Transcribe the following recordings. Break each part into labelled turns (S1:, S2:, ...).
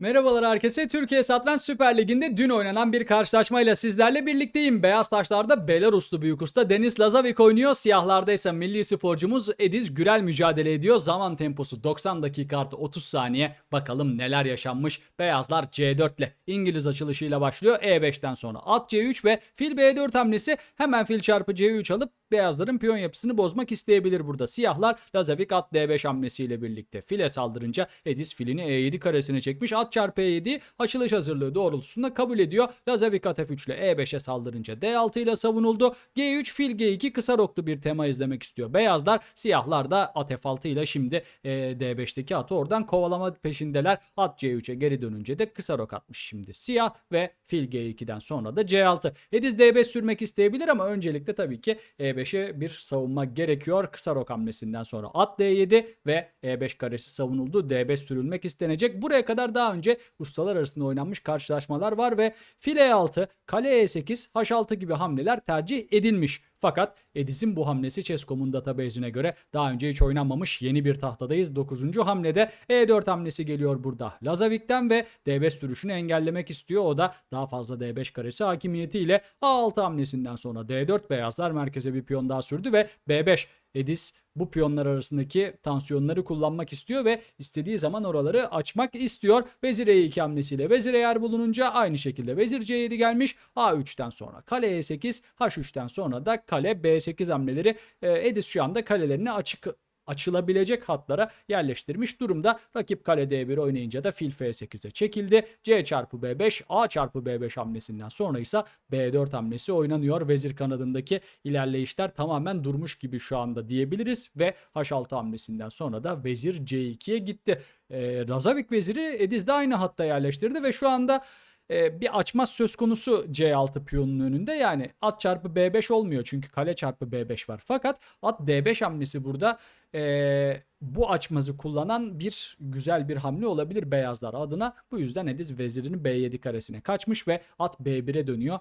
S1: Merhabalar herkese. Türkiye Satranç Süper Ligi'nde dün oynanan bir karşılaşmayla sizlerle birlikteyim. Beyaz taşlarda Belaruslu büyük usta Denis Lazavik oynuyor. Siyahlarda ise milli sporcumuz Ediz Gürel mücadele ediyor. Zaman temposu 90 dakika artı 30 saniye. Bakalım neler yaşanmış. Beyazlar C4 ile İngiliz açılışıyla başlıyor. E5'ten sonra at C3 ve fil B4 hamlesi hemen fil çarpı C3 alıp beyazların piyon yapısını bozmak isteyebilir burada. Siyahlar Lazavik at D5 hamlesiyle birlikte file saldırınca Edis filini E7 karesine çekmiş. At çarpı E7 açılış hazırlığı doğrultusunda kabul ediyor. Lazavik at F3 ile E5'e saldırınca D6 ile savunuldu. G3 fil G2 kısa roklu bir tema izlemek istiyor. Beyazlar siyahlar da at F6 ile şimdi e, D5'teki atı oradan kovalama peşindeler. At C3'e geri dönünce de kısa rok atmış şimdi. Siyah ve fil G2'den sonra da C6. Ediz D5 sürmek isteyebilir ama öncelikle tabii ki E5'e bir savunma gerekiyor. Kısa rok hamlesinden sonra at D7 ve E5 karesi savunuldu. D5 sürülmek istenecek. Buraya kadar daha önce ustalar arasında oynanmış karşılaşmalar var ve fil E6, kale E8, H6 gibi hamleler tercih edilmiş. Fakat Ediz'in bu hamlesi Chess.com'un database'ine göre daha önce hiç oynanmamış yeni bir tahtadayız. 9. hamlede E4 hamlesi geliyor burada. Lazavik'ten ve D5 sürüşünü engellemek istiyor. O da daha fazla D5 karesi hakimiyetiyle A6 hamlesinden sonra D4 beyazlar merkeze bir piyon daha sürdü ve B5 Edis bu piyonlar arasındaki tansiyonları kullanmak istiyor ve istediği zaman oraları açmak istiyor. Vezir E2 hamlesiyle vezir eğer bulununca aynı şekilde vezir C7 gelmiş. A3'ten sonra kale E8, H3'ten sonra da kale B8 hamleleri. Ee, Edis şu anda kalelerini açık açılabilecek hatlara yerleştirmiş durumda. Rakip kale D1 oynayınca da fil F8'e çekildi. C çarpı B5, A çarpı B5 hamlesinden sonra ise B4 hamlesi oynanıyor. Vezir kanadındaki ilerleyişler tamamen durmuş gibi şu anda diyebiliriz ve H6 hamlesinden sonra da vezir C2'ye gitti. Ee, Razavik veziri Ediz de aynı hatta yerleştirdi ve şu anda e, bir açmaz söz konusu C6 piyonunun önünde. Yani at çarpı B5 olmuyor çünkü kale çarpı B5 var. Fakat at D5 hamlesi burada e, bu açmazı kullanan bir güzel bir hamle olabilir beyazlar adına. Bu yüzden Ediz vezirini B7 karesine kaçmış ve at B1'e dönüyor.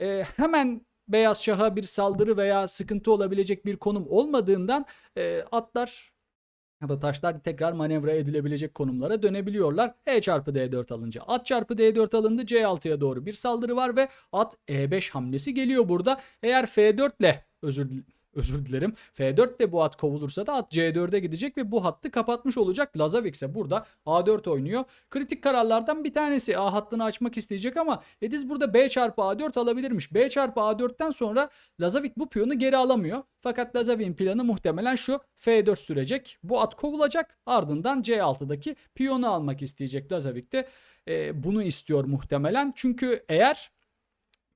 S1: E, hemen beyaz şaha bir saldırı veya sıkıntı olabilecek bir konum olmadığından e, atlar ya da taşlar tekrar manevra edilebilecek konumlara dönebiliyorlar. E çarpı D4 alınca at çarpı D4 alındı. C6'ya doğru bir saldırı var ve at E5 hamlesi geliyor burada. Eğer F4 ile özür dilerim özür dilerim. F4 de bu at kovulursa da at C4'e gidecek ve bu hattı kapatmış olacak. Lazavik ise burada A4 oynuyor. Kritik kararlardan bir tanesi A hattını açmak isteyecek ama Ediz burada B çarpı A4 alabilirmiş. B çarpı A4'ten sonra Lazavik bu piyonu geri alamıyor. Fakat Lazavik'in planı muhtemelen şu F4 sürecek. Bu at kovulacak. Ardından C6'daki piyonu almak isteyecek Lazavik de. e, bunu istiyor muhtemelen. Çünkü eğer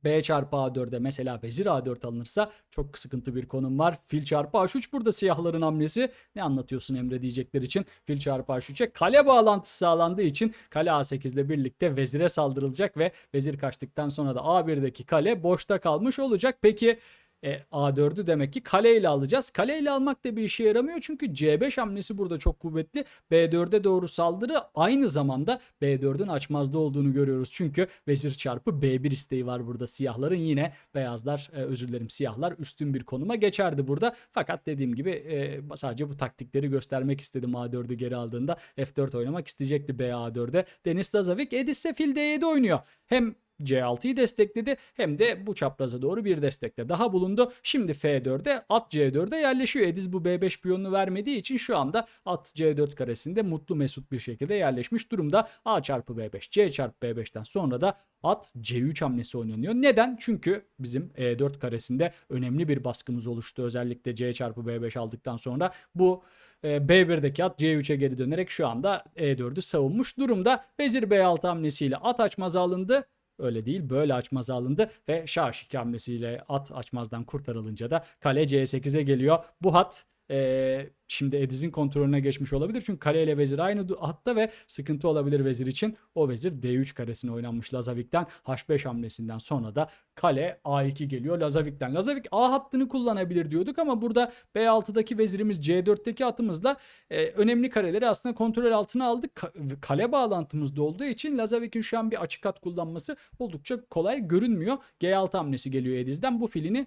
S1: B çarpı A4'e mesela vezir A4 alınırsa çok sıkıntı bir konum var. Fil çarpı H3 burada siyahların hamlesi. Ne anlatıyorsun Emre diyecekler için. Fil çarpı H3'e kale bağlantısı sağlandığı için kale A8 ile birlikte vezire saldırılacak ve vezir kaçtıktan sonra da A1'deki kale boşta kalmış olacak. Peki e, A4'ü demek ki kaleyle alacağız. Kaleyle almak da bir işe yaramıyor çünkü C5 hamlesi burada çok kuvvetli. B4'e doğru saldırı aynı zamanda B4'ün açmazda olduğunu görüyoruz. Çünkü vezir çarpı B1 isteği var burada siyahların. Yine beyazlar e, özür dilerim siyahlar üstün bir konuma geçerdi burada. Fakat dediğim gibi e, sadece bu taktikleri göstermek istedim A4'ü geri aldığında. F4 oynamak isteyecekti BA4'e. Denis Lazavik Edis fil D7 oynuyor. Hem C6'yı destekledi hem de bu çapraza doğru bir destekte daha bulundu. Şimdi F4'e at C4'e yerleşiyor. Ediz bu B5 piyonunu vermediği için şu anda at C4 karesinde mutlu mesut bir şekilde yerleşmiş durumda. A çarpı B5, C çarpı B5'ten sonra da at C3 hamlesi oynanıyor. Neden? Çünkü bizim E4 karesinde önemli bir baskımız oluştu. Özellikle C çarpı B5 aldıktan sonra bu e, B1'deki at C3'e geri dönerek şu anda E4'ü savunmuş durumda. Vezir B6 hamlesiyle at açmaz alındı. Öyle değil böyle açmaz alındı ve şah şik hamlesiyle at açmazdan kurtarılınca da kale C8'e geliyor. Bu hat e, şimdi Ediz'in kontrolüne geçmiş olabilir. Çünkü kale ile vezir aynı hatta ve sıkıntı olabilir vezir için. O vezir D3 karesine oynanmış Lazavik'ten. H5 hamlesinden sonra da kale A2 geliyor Lazavik'ten. Lazavik A hattını kullanabilir diyorduk ama burada B6'daki vezirimiz C4'teki atımızla e, önemli kareleri aslında kontrol altına aldık. Ka- kale bağlantımız da olduğu için Lazavik'in şu an bir açık hat kullanması oldukça kolay görünmüyor. G6 hamlesi geliyor Ediz'den. Bu filini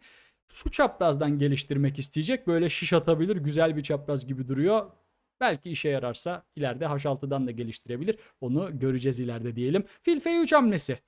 S1: şu çaprazdan geliştirmek isteyecek. Böyle şiş atabilir. Güzel bir çapraz gibi duruyor. Belki işe yararsa ileride H6'dan da geliştirebilir. Onu göreceğiz ileride diyelim. Fil F3 hamlesi.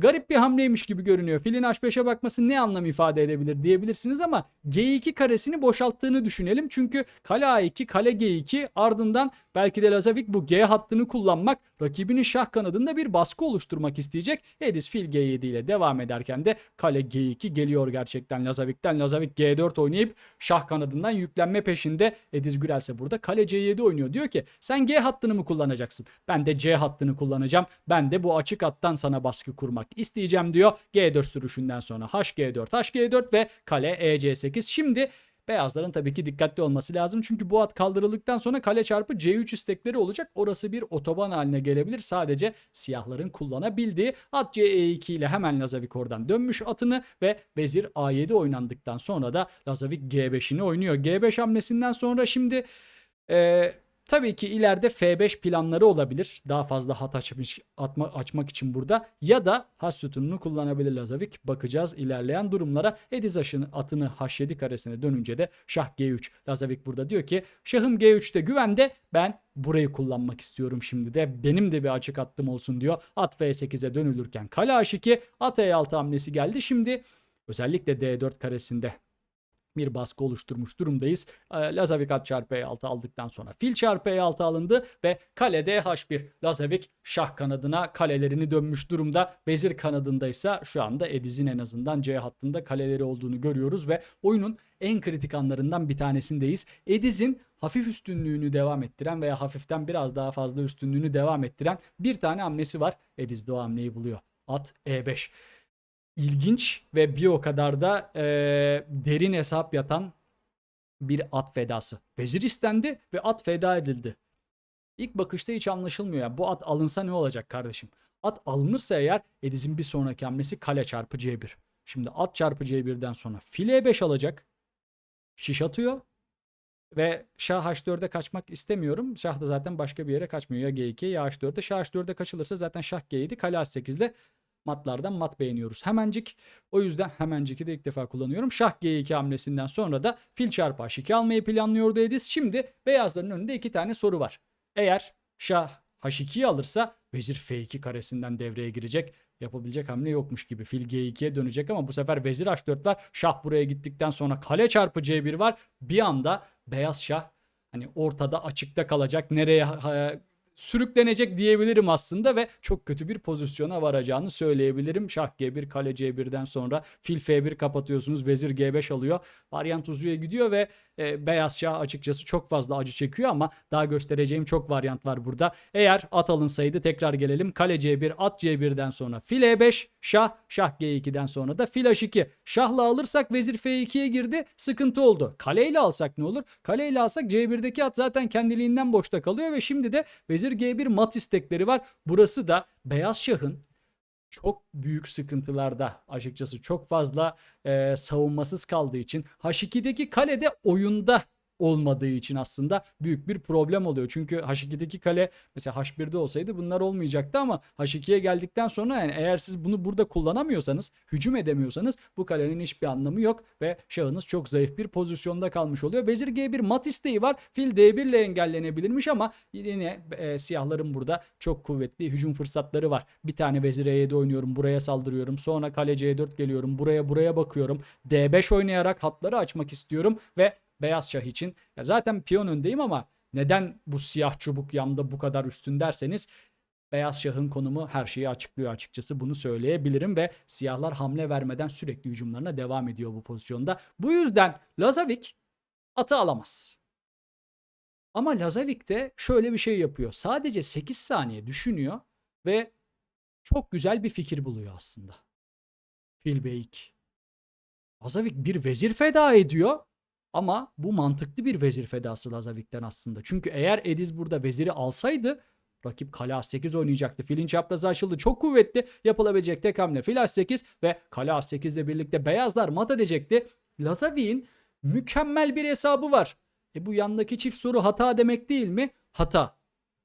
S1: Garip bir hamleymiş gibi görünüyor. Filin H5'e bakması ne anlam ifade edebilir diyebilirsiniz ama G2 karesini boşalttığını düşünelim. Çünkü kale A2, kale G2 ardından belki de Lazavik bu G hattını kullanmak rakibinin şah kanadında bir baskı oluşturmak isteyecek. Edis fil G7 ile devam ederken de kale G2 geliyor gerçekten Lazavik'ten. Lazavik G4 oynayıp şah kanadından yüklenme peşinde. Edis Gürel ise burada kale C7 oynuyor. Diyor ki sen G hattını mı kullanacaksın? Ben de C hattını kullanacağım. Ben de bu açık hattan sana baskı kurmak isteyeceğim diyor. G4 sürüşünden sonra HG4, HG4 ve kale EC8. Şimdi Beyazların tabii ki dikkatli olması lazım. Çünkü bu at kaldırıldıktan sonra kale çarpı C3 istekleri olacak. Orası bir otoban haline gelebilir. Sadece siyahların kullanabildiği at C2 ile hemen Lazavik oradan dönmüş atını ve vezir A7 oynandıktan sonra da Lazavik G5'ini oynuyor. G5 hamlesinden sonra şimdi e, Tabii ki ileride F5 planları olabilir. Daha fazla hat açmış, atma, açmak için burada. Ya da has sütununu kullanabilir Lazavik. Bakacağız ilerleyen durumlara. Ediz aşını, atını H7 karesine dönünce de şah G3. Lazavik burada diyor ki şahım G3'te güvende ben burayı kullanmak istiyorum şimdi de. Benim de bir açık attım olsun diyor. At F8'e dönülürken kale H2 at E6 hamlesi geldi. Şimdi özellikle D4 karesinde bir baskı oluşturmuş durumdayız. E, Lazavik at çarpı E6 aldıktan sonra fil çarpı E6 alındı ve kalede H1 Lazavik şah kanadına kalelerini dönmüş durumda. Vezir kanadındaysa şu anda Ediz'in en azından C hattında kaleleri olduğunu görüyoruz ve oyunun en kritik anlarından bir tanesindeyiz. Ediz'in hafif üstünlüğünü devam ettiren veya hafiften biraz daha fazla üstünlüğünü devam ettiren bir tane hamlesi var. Ediz de o hamleyi buluyor. At E5 ilginç ve bir o kadar da e, derin hesap yatan bir at fedası. Vezir istendi ve at feda edildi. İlk bakışta hiç anlaşılmıyor. ya. Bu at alınsa ne olacak kardeşim? At alınırsa eğer Ediz'in bir sonraki hamlesi kale çarpı C1. Şimdi at çarpı C1'den sonra file 5 alacak. Şiş atıyor. Ve şah H4'e kaçmak istemiyorum. Şah da zaten başka bir yere kaçmıyor. Ya G2 ya H4'e. Şah H4'e kaçılırsa zaten şah G7 kale H8 ile matlardan mat beğeniyoruz. Hemencik. O yüzden hemenciki de ilk defa kullanıyorum. Şah G2 hamlesinden sonra da fil çarpı H2 almayı planlıyordu Edis. Şimdi beyazların önünde iki tane soru var. Eğer şah H2'yi alırsa vezir F2 karesinden devreye girecek. Yapabilecek hamle yokmuş gibi. Fil G2'ye dönecek ama bu sefer vezir H4 var. Şah buraya gittikten sonra kale çarpı C1 var. Bir anda beyaz şah hani ortada açıkta kalacak. Nereye sürüklenecek diyebilirim aslında ve çok kötü bir pozisyona varacağını söyleyebilirim. Şah G1, kale C1'den sonra fil F1 kapatıyorsunuz. Vezir G5 alıyor. Varyant uzuya gidiyor ve e, beyaz şah açıkçası çok fazla acı çekiyor ama daha göstereceğim çok varyant var burada. Eğer at alınsaydı tekrar gelelim. Kale C1, at C1'den sonra fil E5, şah, şah G2'den sonra da fil H2. Şahla alırsak vezir F2'ye girdi. Sıkıntı oldu. Kaleyle alsak ne olur? Kaleyle alsak C1'deki at zaten kendiliğinden boşta kalıyor ve şimdi de vezir G1 mat istekleri var. Burası da beyaz şahın çok büyük sıkıntılarda açıkçası çok fazla e, savunmasız kaldığı için H2'deki kalede oyunda olmadığı için aslında büyük bir problem oluyor. Çünkü H2'deki kale mesela H1'de olsaydı bunlar olmayacaktı ama H2'ye geldikten sonra yani eğer siz bunu burada kullanamıyorsanız, hücum edemiyorsanız bu kalenin hiçbir anlamı yok ve şahınız çok zayıf bir pozisyonda kalmış oluyor. Vezir G1 mat isteği var. Fil D1 ile engellenebilirmiş ama yine e, siyahların burada çok kuvvetli hücum fırsatları var. Bir tane vezir E7 oynuyorum, buraya saldırıyorum. Sonra kale C4 geliyorum, buraya buraya bakıyorum. D5 oynayarak hatları açmak istiyorum ve beyaz şah için. Ya zaten piyon öndeyim ama neden bu siyah çubuk yanda bu kadar üstün derseniz beyaz şahın konumu her şeyi açıklıyor açıkçası bunu söyleyebilirim ve siyahlar hamle vermeden sürekli hücumlarına devam ediyor bu pozisyonda. Bu yüzden Lazavik atı alamaz. Ama Lazavik de şöyle bir şey yapıyor. Sadece 8 saniye düşünüyor ve çok güzel bir fikir buluyor aslında. Filbeyk. Lazavik bir vezir feda ediyor ama bu mantıklı bir vezir fedası Lazavik'ten aslında. Çünkü eğer Ediz burada veziri alsaydı rakip kale A8 oynayacaktı. Filin çaprazı açıldı. Çok kuvvetli yapılabilecek tek hamle fil A8 ve kale A8 ile birlikte beyazlar mat edecekti. Lazavik'in mükemmel bir hesabı var. E bu yandaki çift soru hata demek değil mi? Hata.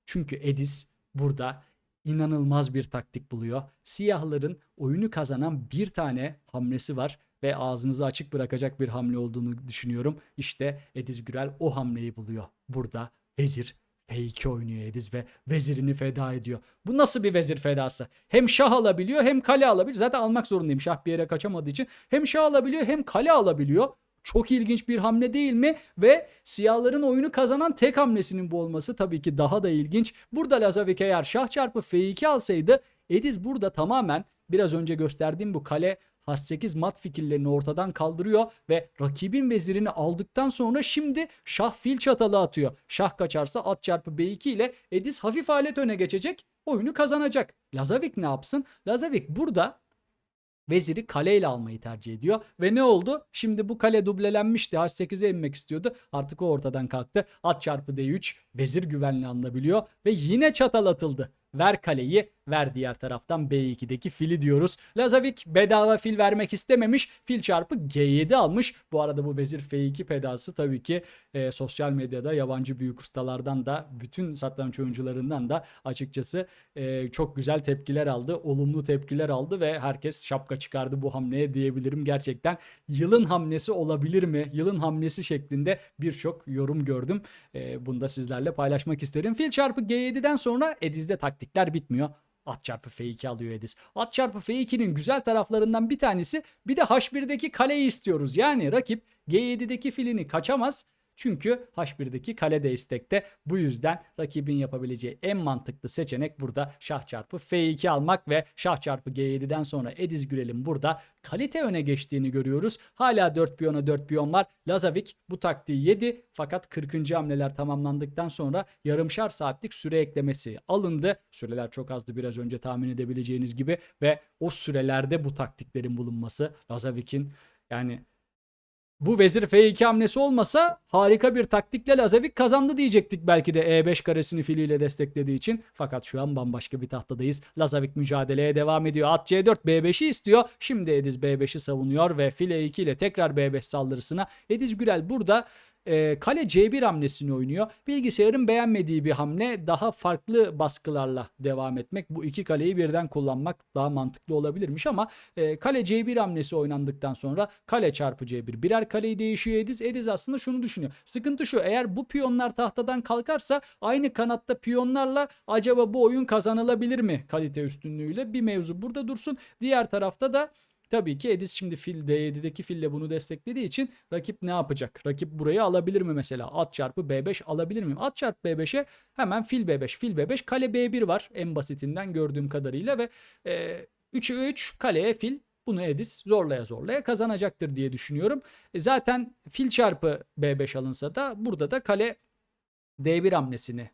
S1: Çünkü Ediz burada inanılmaz bir taktik buluyor. Siyahların oyunu kazanan bir tane hamlesi var ve ağzınızı açık bırakacak bir hamle olduğunu düşünüyorum. İşte Ediz Gürel o hamleyi buluyor burada vezir F2 oynuyor Ediz ve vezirini feda ediyor. Bu nasıl bir vezir fedası? Hem şah alabiliyor hem kale alabiliyor. Zaten almak zorundayım şah bir yere kaçamadığı için. Hem şah alabiliyor hem kale alabiliyor. Çok ilginç bir hamle değil mi? Ve siyahların oyunu kazanan tek hamlesinin bu olması tabii ki daha da ilginç. Burada Lazavik eğer şah çarpı F2 alsaydı Ediz burada tamamen biraz önce gösterdiğim bu kale H8 mat fikirlerini ortadan kaldırıyor ve rakibin vezirini aldıktan sonra şimdi şah fil çatalı atıyor. Şah kaçarsa at çarpı B2 ile Ediz hafif alet öne geçecek. Oyunu kazanacak. Lazavik ne yapsın? Lazavik burada veziri kaleyle almayı tercih ediyor. Ve ne oldu? Şimdi bu kale dublelenmişti. H8'e inmek istiyordu. Artık o ortadan kalktı. At çarpı D3 vezir güvenli alınabiliyor. Ve yine çatal atıldı. Ver kaleyi, ver diğer taraftan B2'deki fili diyoruz. Lazavik bedava fil vermek istememiş. Fil çarpı G7 almış. Bu arada bu vezir F2 pedası tabii ki e, sosyal medyada yabancı büyük ustalardan da bütün satranç oyuncularından da açıkçası e, çok güzel tepkiler aldı. Olumlu tepkiler aldı ve herkes şapka çıkardı bu hamleye diyebilirim. Gerçekten yılın hamlesi olabilir mi? Yılın hamlesi şeklinde birçok yorum gördüm. E, bunu da sizlerle paylaşmak isterim. Fil çarpı G7'den sonra Ediz'de taktikler bitmiyor. At çarpı F2 alıyor Ediz. At çarpı F2'nin güzel taraflarından bir tanesi bir de H1'deki kaleyi istiyoruz. Yani rakip G7'deki filini kaçamaz. Çünkü H1'deki kale de. Bu yüzden rakibin yapabileceği en mantıklı seçenek burada şah çarpı F2 almak ve şah çarpı G7'den sonra Ediz Gürel'in burada kalite öne geçtiğini görüyoruz. Hala 4 piyona 4 piyon var. Lazavik bu taktiği yedi fakat 40. hamleler tamamlandıktan sonra yarımşar saatlik süre eklemesi alındı. Süreler çok azdı biraz önce tahmin edebileceğiniz gibi ve o sürelerde bu taktiklerin bulunması Lazavik'in yani bu vezir F2 hamlesi olmasa harika bir taktikle Lazavik kazandı diyecektik belki de E5 karesini filiyle desteklediği için. Fakat şu an bambaşka bir tahtadayız. Lazavik mücadeleye devam ediyor. At C4 B5'i istiyor. Şimdi Ediz B5'i savunuyor ve fil E2 ile tekrar B5 saldırısına. Ediz Gürel burada e, kale C1 hamlesini oynuyor. Bilgisayarın beğenmediği bir hamle daha farklı baskılarla devam etmek. Bu iki kaleyi birden kullanmak daha mantıklı olabilirmiş ama e, kale C1 hamlesi oynandıktan sonra kale çarpı C1 birer kaleyi değişiyor Ediz. Ediz aslında şunu düşünüyor. Sıkıntı şu eğer bu piyonlar tahtadan kalkarsa aynı kanatta piyonlarla acaba bu oyun kazanılabilir mi kalite üstünlüğüyle bir mevzu burada dursun. Diğer tarafta da Tabii ki Edis şimdi fil D7'deki fille bunu desteklediği için rakip ne yapacak? Rakip burayı alabilir mi mesela? At çarpı B5 alabilir miyim? At çarpı B5'e hemen fil B5, fil B5, kale B1 var en basitinden gördüğüm kadarıyla ve e, 3'e 3 kaleye fil bunu Edis zorlaya zorlaya kazanacaktır diye düşünüyorum. E zaten fil çarpı B5 alınsa da burada da kale D1 hamlesini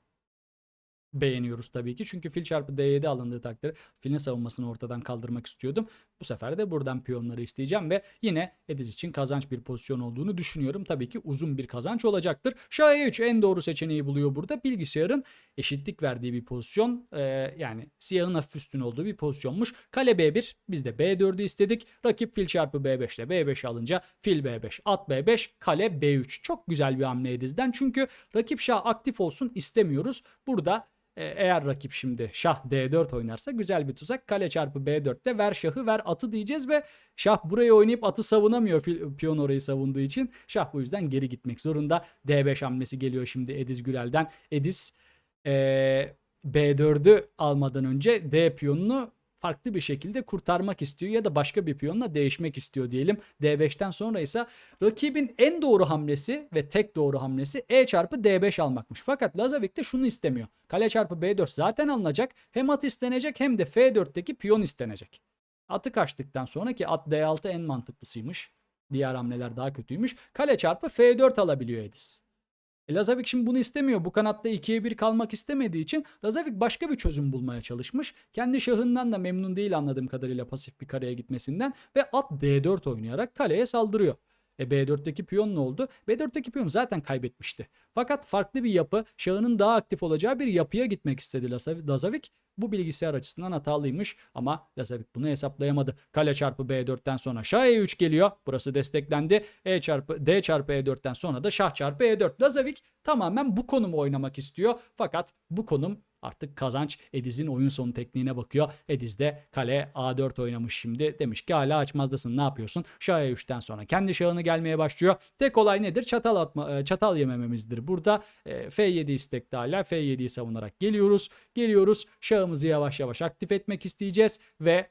S1: beğeniyoruz tabii ki. Çünkü fil çarpı D7 alındığı takdirde filin savunmasını ortadan kaldırmak istiyordum. Bu sefer de buradan piyonları isteyeceğim ve yine Ediz için kazanç bir pozisyon olduğunu düşünüyorum. Tabii ki uzun bir kazanç olacaktır. Şah E3 en doğru seçeneği buluyor burada. Bilgisayarın eşitlik verdiği bir pozisyon. Ee, yani siyahın hafif üstün olduğu bir pozisyonmuş. Kale B1 biz de B4'ü istedik. Rakip fil çarpı B5 ile B5 alınca fil B5 at B5 kale B3. Çok güzel bir hamle Ediz'den. Çünkü rakip şah aktif olsun istemiyoruz. Burada eğer rakip şimdi şah D4 oynarsa güzel bir tuzak. Kale çarpı B4'te ver şahı ver atı diyeceğiz ve şah burayı oynayıp atı savunamıyor piyon orayı savunduğu için. Şah bu yüzden geri gitmek zorunda. D5 hamlesi geliyor şimdi Ediz Gürel'den. Ediz e, B4'ü almadan önce D piyonunu farklı bir şekilde kurtarmak istiyor ya da başka bir piyonla değişmek istiyor diyelim. D5'ten sonra ise rakibin en doğru hamlesi ve tek doğru hamlesi E çarpı D5 almakmış. Fakat Lazavik de şunu istemiyor. Kale çarpı B4 zaten alınacak. Hem at istenecek hem de F4'teki piyon istenecek. Atı kaçtıktan sonra ki at D6 en mantıklısıymış. Diğer hamleler daha kötüymüş. Kale çarpı F4 alabiliyor Edis. E Lazavik şimdi bunu istemiyor. Bu kanatta 2'ye 1 kalmak istemediği için Lazavik başka bir çözüm bulmaya çalışmış. Kendi şahından da memnun değil anladığım kadarıyla pasif bir kareye gitmesinden ve at D4 oynayarak kaleye saldırıyor. E B4'teki piyon ne oldu? B4'teki piyon zaten kaybetmişti. Fakat farklı bir yapı, şahının daha aktif olacağı bir yapıya gitmek istedi Lazavik. Bu bilgisayar açısından hatalıymış ama Lazavik bunu hesaplayamadı. Kale çarpı B4'ten sonra şah E3 geliyor. Burası desteklendi. E çarpı D çarpı E4'ten sonra da şah çarpı E4. Lazavik tamamen bu konumu oynamak istiyor. Fakat bu konum artık kazanç Ediz'in oyun sonu tekniğine bakıyor. Ediz de kale A4 oynamış şimdi. Demiş ki hala açmazdasın ne yapıyorsun? Şah E3'ten sonra kendi şahını gelmeye başlıyor. Tek olay nedir? Çatal atma, e, çatal yemememizdir. Burada e, F7 istekli hala F7'yi savunarak geliyoruz. Geliyoruz. Şahımızı yavaş yavaş aktif etmek isteyeceğiz ve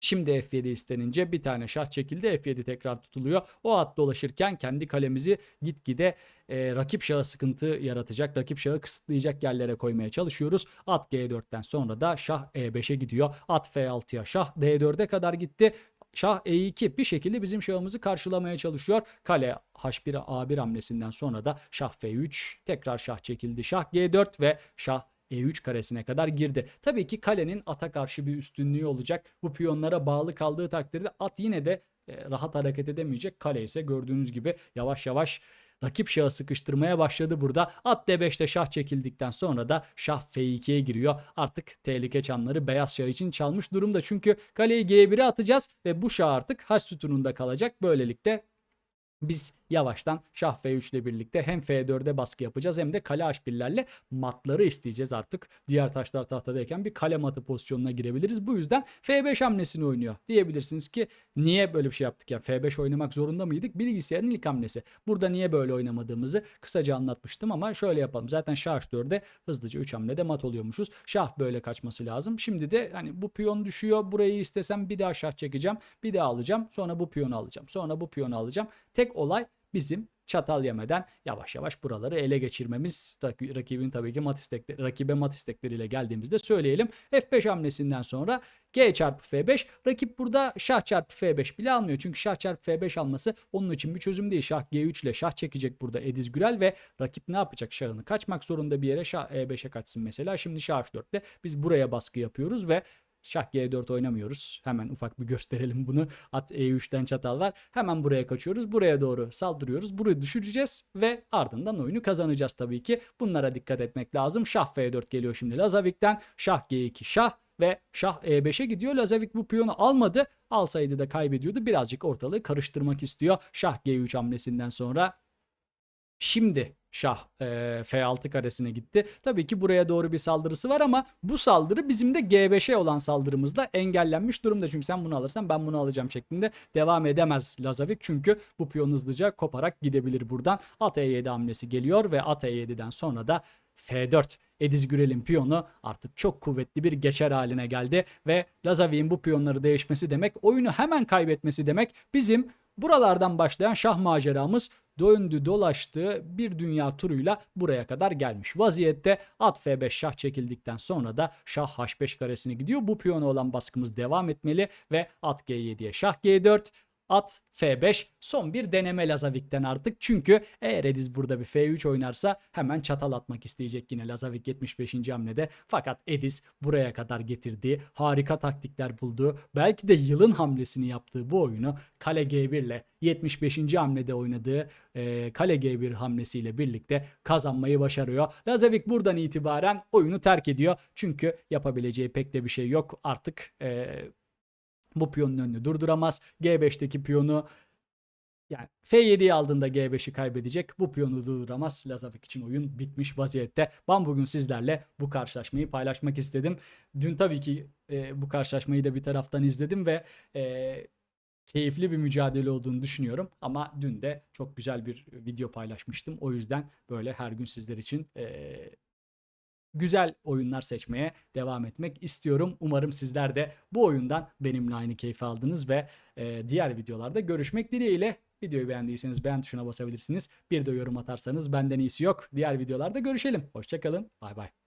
S1: Şimdi F7 istenince bir tane şah çekildi. F7 tekrar tutuluyor. O at dolaşırken kendi kalemizi gitgide e, rakip şahı sıkıntı yaratacak, rakip şahı kısıtlayacak yerlere koymaya çalışıyoruz. At G4'ten sonra da şah E5'e gidiyor. At F6'ya şah D4'e kadar gitti. Şah E2 bir şekilde bizim şahımızı karşılamaya çalışıyor. Kale H1 A1 hamlesinden sonra da şah F3 tekrar şah çekildi. Şah G4 ve şah e3 karesine kadar girdi. Tabii ki kalenin ata karşı bir üstünlüğü olacak. Bu piyonlara bağlı kaldığı takdirde at yine de e, rahat hareket edemeyecek. Kale ise gördüğünüz gibi yavaş yavaş rakip şahı sıkıştırmaya başladı burada. At D5'te şah çekildikten sonra da şah F2'ye giriyor. Artık tehlike çanları beyaz şah için çalmış durumda. Çünkü kaleyi G1'e atacağız ve bu şah artık H sütununda kalacak. Böylelikle biz yavaştan şah F3 ile birlikte hem F4'e baskı yapacağız hem de kale H1'lerle matları isteyeceğiz artık. Diğer taşlar tahtadayken bir kale matı pozisyonuna girebiliriz. Bu yüzden F5 hamlesini oynuyor. Diyebilirsiniz ki niye böyle bir şey yaptık ya? F5 oynamak zorunda mıydık? Bilgisayarın ilk hamlesi. Burada niye böyle oynamadığımızı kısaca anlatmıştım ama şöyle yapalım. Zaten şah H4'de hızlıca 3 hamlede mat oluyormuşuz. Şah böyle kaçması lazım. Şimdi de hani bu piyon düşüyor. Burayı istesem bir daha şah çekeceğim. Bir daha alacağım. Sonra bu piyonu alacağım. Sonra bu piyonu alacağım. Tek olay bizim çatal yemeden yavaş yavaş buraları ele geçirmemiz. Rak- Rakibin tabii ki mat istekleri, rakibe mat istekleriyle geldiğimizde söyleyelim. F5 hamlesinden sonra G çarpı F5. Rakip burada şah çarpı F5 bile almıyor. Çünkü şah çarpı F5 alması onun için bir çözüm değil. Şah G3 ile şah çekecek burada Ediz Gürel ve rakip ne yapacak şahını? Kaçmak zorunda bir yere şah E5'e kaçsın mesela. Şimdi şah H4'te biz buraya baskı yapıyoruz ve Şah G4 oynamıyoruz. Hemen ufak bir gösterelim bunu. At E3'ten çatal var. Hemen buraya kaçıyoruz. Buraya doğru saldırıyoruz. Burayı düşüreceğiz ve ardından oyunu kazanacağız tabii ki. Bunlara dikkat etmek lazım. Şah F4 geliyor şimdi Lazavik'ten. Şah G2 şah ve şah E5'e gidiyor. Lazavik bu piyonu almadı. Alsaydı da kaybediyordu. Birazcık ortalığı karıştırmak istiyor. Şah G3 hamlesinden sonra Şimdi şah e, F6 karesine gitti. Tabii ki buraya doğru bir saldırısı var ama bu saldırı bizim de G5'e olan saldırımızla engellenmiş durumda. Çünkü sen bunu alırsan ben bunu alacağım şeklinde devam edemez Lazavik. Çünkü bu piyon hızlıca koparak gidebilir buradan. At E7 hamlesi geliyor ve at E7'den sonra da F4. Ediz Gürel'in piyonu artık çok kuvvetli bir geçer haline geldi ve Lazavik'in bu piyonları değişmesi demek oyunu hemen kaybetmesi demek bizim buralardan başlayan şah maceramız döndü dolaştı bir dünya turuyla buraya kadar gelmiş. Vaziyette at F5 şah çekildikten sonra da şah H5 karesine gidiyor. Bu piyona olan baskımız devam etmeli ve at G7'ye şah G4 at F5 son bir deneme Lazavik'ten artık. Çünkü eğer Ediz burada bir F3 oynarsa hemen çatal atmak isteyecek yine Lazavik 75. hamlede. Fakat Ediz buraya kadar getirdiği harika taktikler bulduğu belki de yılın hamlesini yaptığı bu oyunu kale G1 ile 75. hamlede oynadığı e, kale G1 hamlesiyle birlikte kazanmayı başarıyor. Lazavik buradan itibaren oyunu terk ediyor. Çünkü yapabileceği pek de bir şey yok. Artık e, bu piyonun önünü durduramaz. G5'teki piyonu yani F7'yi aldığında G5'i kaybedecek. Bu piyonu durduramaz. Lazavik için oyun bitmiş vaziyette. Ben bugün sizlerle bu karşılaşmayı paylaşmak istedim. Dün tabii ki e, bu karşılaşmayı da bir taraftan izledim ve e, keyifli bir mücadele olduğunu düşünüyorum. Ama dün de çok güzel bir video paylaşmıştım. O yüzden böyle her gün sizler için e, güzel oyunlar seçmeye devam etmek istiyorum. Umarım sizler de bu oyundan benimle aynı keyfi aldınız ve e, diğer videolarda görüşmek dileğiyle. Videoyu beğendiyseniz beğen tuşuna basabilirsiniz. Bir de yorum atarsanız benden iyisi yok. Diğer videolarda görüşelim. Hoşçakalın. Bay bay.